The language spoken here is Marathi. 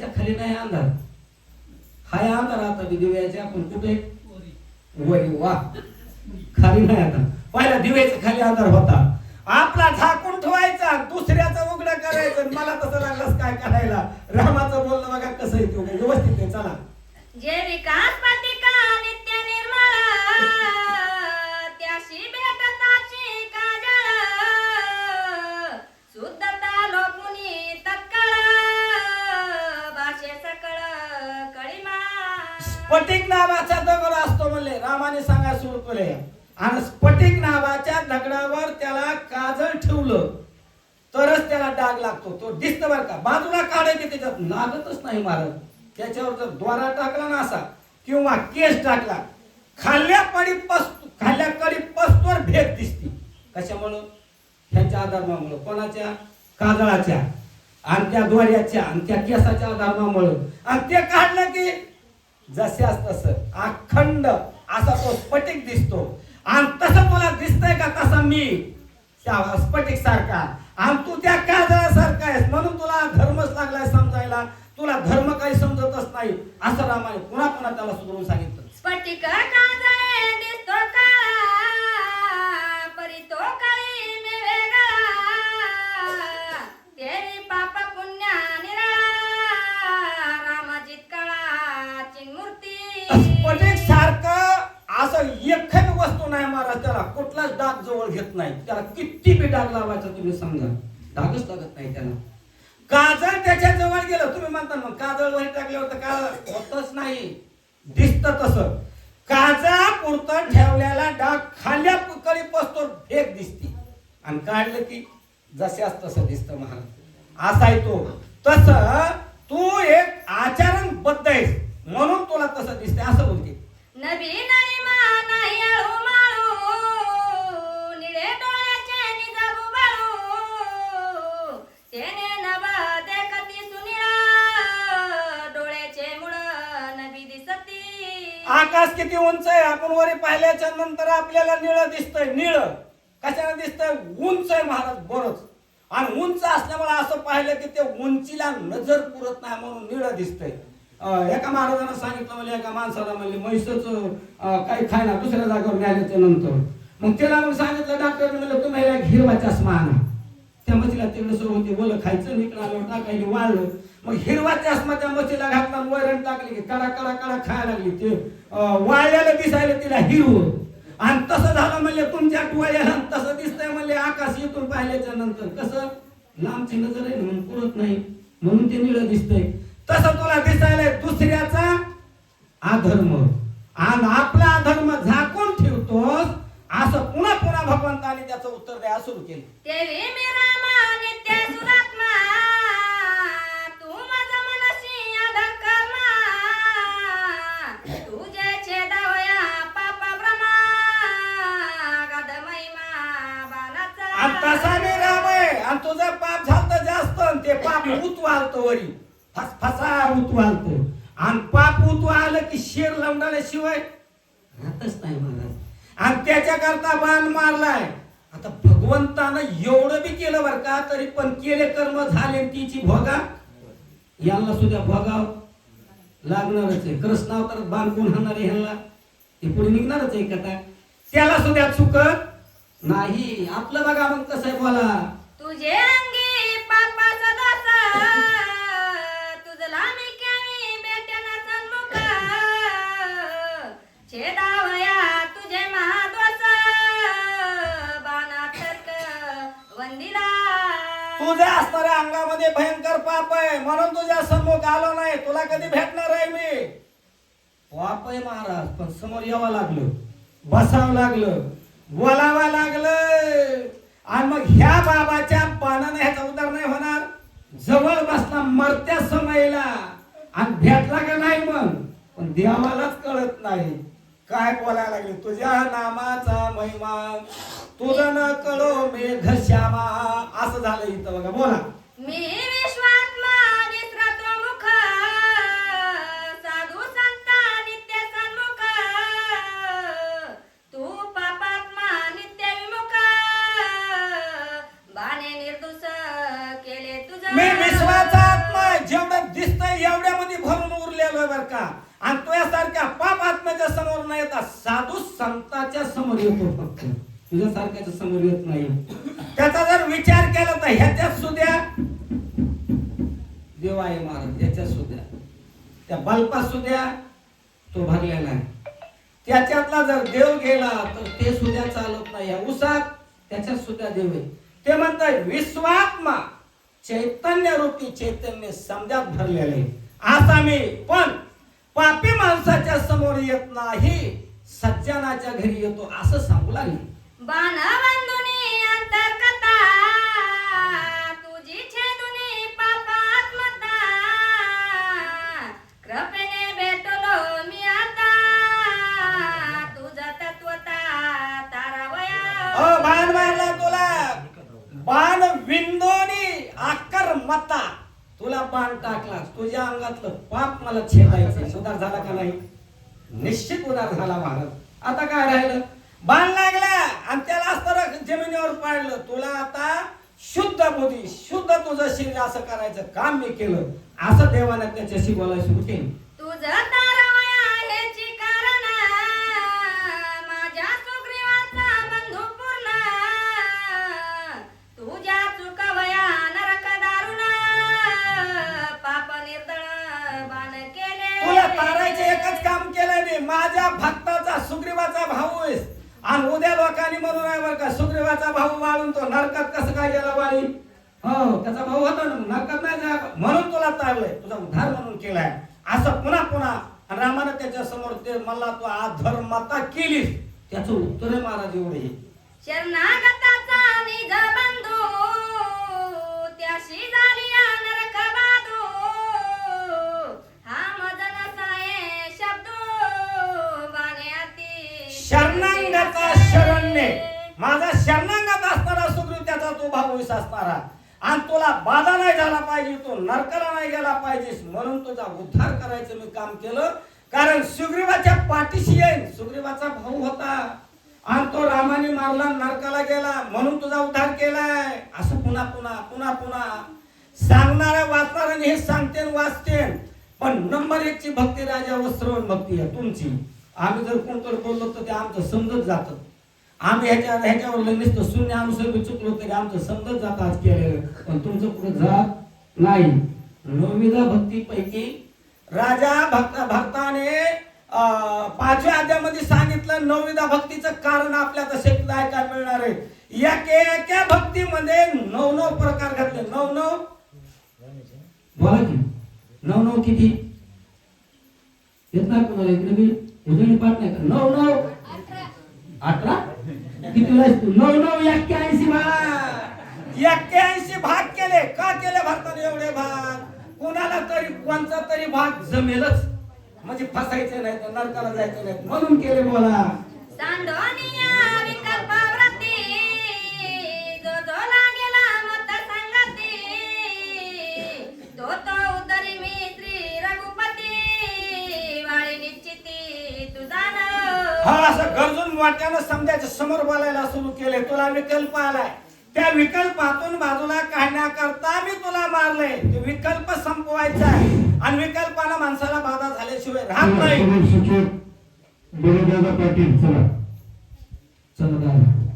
का दिव्याच्या खाली नाही अंधार. हाय अंधार आता दिव्याच्या आपण कुठे? वरी. वा. खाली नाही आता. पहिला दिव्याच्या खाली अंधार होता. आपला झाकून ठेवायचा दुसऱ्याचा उघडा करायचं मला तसं लागलंच काय करायला? रामाचं बोलणं बघा कसं येतो व्यवस्थित आहे चला. जे विकास पतिका नित्य निर्मळ स्फटिक नावाचा दगड असतो म्हणले. रामाने सांगा सुरू केले. आणि स्फटिक नावाच्या दगडावर त्याला काजळ ठेवलं. तरच त्याला डाग लागतो. तो दिसत बर का. बाजूला काढायचे त्याच्यात लागतच नाही महाराज त्याच्यावर जर द्वारा टाकला ना असा किंवा केस टाकला खाल्ल्या पडी पस्त खाल्ल्या कडी पस्तवर भेद दिसते. कशामुळं? ह्याच्या आधारमामुळं. कोणाच्या? काजळाच्या. आणि त्या द्वाऱ्याच्या आणि त्या केसाच्या आधारमामुळं. आणि ते काढलं की जसे तसं. अखंड असा तो स्फटिक दिसतो. आणि तसं तुला दिसतंय का तसा मी? त्या स्फटिक सारखा. आणि तू त्या काजळासारखा आहेस. म्हणून तुला धर्मच लागलाय समजायला. तुला धर्म काही समजतच नाही. असं रामाने पुन्हा पुन्हा त्याला सुधरून सांगितलं. स्फटिक का? नाही महाराज त्याला कुठलाच डाग जवळ घेत नाही. त्याला किती बी डाग लावायचा तुम्ही समजा डागच लागत नाही त्याला. काजळ त्याच्याजवळ गेलं तुम्ही म्हणता मग काजळ वर टाकल्यावर तर काजळ होतच नाही. दिसत तसं. काजा पुरतं ठेवलेला डाग खाल्ल्या कळी पसतो फेक दिसते. आणि काढलं की जशास तसं दिसतं महाराज. असा तो. तस तू एक आचरणबद्ध आहेस. म्हणून तुला तसं दिसते आकाश किती उंच आहे आपण वरी पाहिल्याच्या नंतर आपल्याला निळ दिसतंय निळ. कशाने दिसतंय? उंच आहे महाराज बरंच. आणि उंच असल्यामुळे असं पाहिलं की ते उंचीला नजर पुरत नाही म्हणून निळ दिसतंय. एका महाराजांना सांगितलं म्हणजे एका माणसाला म्हणजे म्हैसच काही खायला दुसऱ्या जागेवर न्यायल्याच्या नंतर. मग त्याला मग सांगितलं डॉक्टर म्हणलं तुम्ही याला हिरवा चष्मा आणा त्या मच्छीला तिकडे सोडून ते बोल खायचं आणि आल्यावर टाकायला वाळलं. मग हिरवा चष्मा त्या मच्छीला घातला वैरण टाकली की कडा कडा कडा खायला लागली. ते वाळ्याला वाळल्याला दिसायला तिला हिरव. आणि तसं झालं म्हणजे तुमच्या टोळ्याला तसं दिसतंय म्हणजे आकाश इथून पाहिल्याच्या नंतर. कसं? लांबची नजर आहे म्हणून पुरत नाही. म्हणून ते निळं दिसतंय. तसं तुला दिसायला दुसऱ्याचा अधर्म. आणि आपला अधर्म झाकून ठेवतोस असं पुन्हा पुन्हा भगवंताने त्याचं उत्तर द्यायला सुरू केलं. पाप उतवालतो वरी. फसफसा उतवालतो आणि पाप उतवा आलं की शेर लवडाल्याशिवाय राहतच नाही महाराज. आणि त्याच्याकरता बाण मारलाय. आता भगवंतानं एवढं बी केलं बरं का तरी पण केले कर्म झाले तिची भोगा. यांना सुद्धा भोगाव लागणारच आहे. कृष्णावतारात बाण कोण हाणार आहे ह्यांना? ते पुढे निघणारच आहे कथा. त्याला सुद्धा चुकत नाही. आपलं बघा मग कसं आहे बोला. तुझे छेदावया तुझे महादोष बाणातर्क वंदिला. तुझ्या असणाऱ्या अंगामध्ये भयंकर पाप आहे. म्हणून तुझ्या समोर आलो नाही. तुला कधी भेटणार आहे मी? पाप आहे महाराज पण समोर यावं लागलं. बसावं लागलं. बोलावं लागलं. आणि मग ह्या बाबाच्या पानाने ह्याचा उदार नाही होणार? जवळ बसला मरत्या समयला आणि भेटला का नाही मग? पण देवालाच कळत नाही. काय बोलायला लागले? तुझ्या नामाचा महिमा तुझं न कळो मेघ श्यामा. असं झालं इथं बघा बोला. मी विश्वात्मा विसरतो मुख साधू संता नित्य सन्मुख. तू पापात्मा नित्य विमुख. बाणे निर्दोष केले तुझ. मी विश्वाचा आत्मा एवढ्यामध्ये भरून उरलेलो बरं का. आणि तुझ्यासारख्या पाप आत्म्याच्या समोर नाही येता साधू संताच्या समोर येतो फक्त. तुझ्यासारख्याच्या समोर येत नाही. त्याचा जर विचार केला तर ह्याच्यात सुद्या देव आहे महाराज याच्यात सुद्या. त्या बल्पात सुद्या तो भरलेला आहे त्याच्यातला जर देव गेला तर ते सुद्धा चालत नाही. या उसात त्याच्यात सुद्धा देव आहे. ते म्हणतात विश्वात्मा चैतन्य रूपी चैतन्य समजात भरलेले आहे. मी पण पापी माणसाच्या समोर येत नाही. सज्जनाच्या घरी येतो असं सांगू लागले. बाणबंधुनी अंतर्कथा तुझी छेदुनी पापात्मता. कृपेने तुला बाण टाकला तुझ्या अंगातलं पाप मला छेदायचं सुधार झाला का नाही? निश्चित उदार झाला महाराज. आता काय राहिलं? बाण लागला आणि त्याला असताना जमिनीवर पाडलं. तुला आता शुद्ध मोदी शुद्ध तुझं शरीर असं करायचं काम मी केलं. असं देवाने त्याच्याशी बोलायला सुरू केलं. तुझं भक्ताचा सुग्रीवाचा भाऊ आहेस. आणि उद्या लोकांनी म्हणून आहे बरं का सुग्रीवाचा भाऊ वाळून तो नरकात कसं काय गेला वाळी हो त्याचा भाऊ होता ना नरकात नाही जा म्हणून तुला तारलंय. तुझा उद्धार म्हणून केलाय. असं पुन्हा पुन्हा आणि रामानं त्याच्यासमोर ते मला तू अधर्मता केलीस. त्याचं उत्तर आहे महाराज एवढे शरणागताचा निज चोवीस असणारा. आणि तुला बाधा नाही झाला पाहिजे तो नरकाला नाही गेला पाहिजेस म्हणून तुझा उद्धार करायचं मी काम केलं. कारण सुग्रीवाच्या पाठीशी येईन. सुग्रीवाचा भाऊ होता. आणि तो रामाने मारला नरकाला गेला म्हणून तुझा उद्धार केलाय. असं पुन्हा पुन्हा पुन्हा पुन्हा. सांगणाऱ्या वाचणाऱ्याने हे सांगते आणि वाचते. पण नंबर एक ची भक्ती राजा व श्रवण भक्ती आहे तुमची. आम्ही जर कोणतरी बोललो तर ते आमचं समजत जातं. आम्ही ह्याच्या ह्याच्यावर नुसतं शून्य आम्ही बी चुकलो तरी आमचं समजत जात आज केलेलं. पण तुमचं कुठं जात नाही. नवविधा भक्तीपैकी राजा भक्त भक्ताने पाचव्या अध्यामध्ये सांगितलं नवविधा भक्तीचं कारण आपल्याला शेतीला ऐकायला मिळणार आहे. एका एका भक्तीमध्ये नऊ नऊ प्रकार घातले. नऊ नऊ? बोला की. नऊ नऊ किती? येत नाही कोणाला इकडे मी उजळी पाठ नाही का? नऊ नऊ? अठरा? किती वेळेस तू? नऊ नऊ एक्क्याऐंशी भाग. एक्क्याऐंशी भाग केले. का केले भारताने एवढे भाग? कोणाला तरी कोणचा तरी भाग जमेलच. म्हणजे फसायचे नाही तर नरकाला जायचं नाही म्हणून केले बोला. वाट्यानं समजायच्या समोर बोलायला सुरू केले तुला विकल्प आलाय. त्या विकल्पातून बाजूला काढण्याकरता मी तुला मारले ते विकल्प संपवायचा आहे. आणि विकल्पानं माणसाला बाधा झाल्याशिवाय राहत नाही. पाटील चला. चला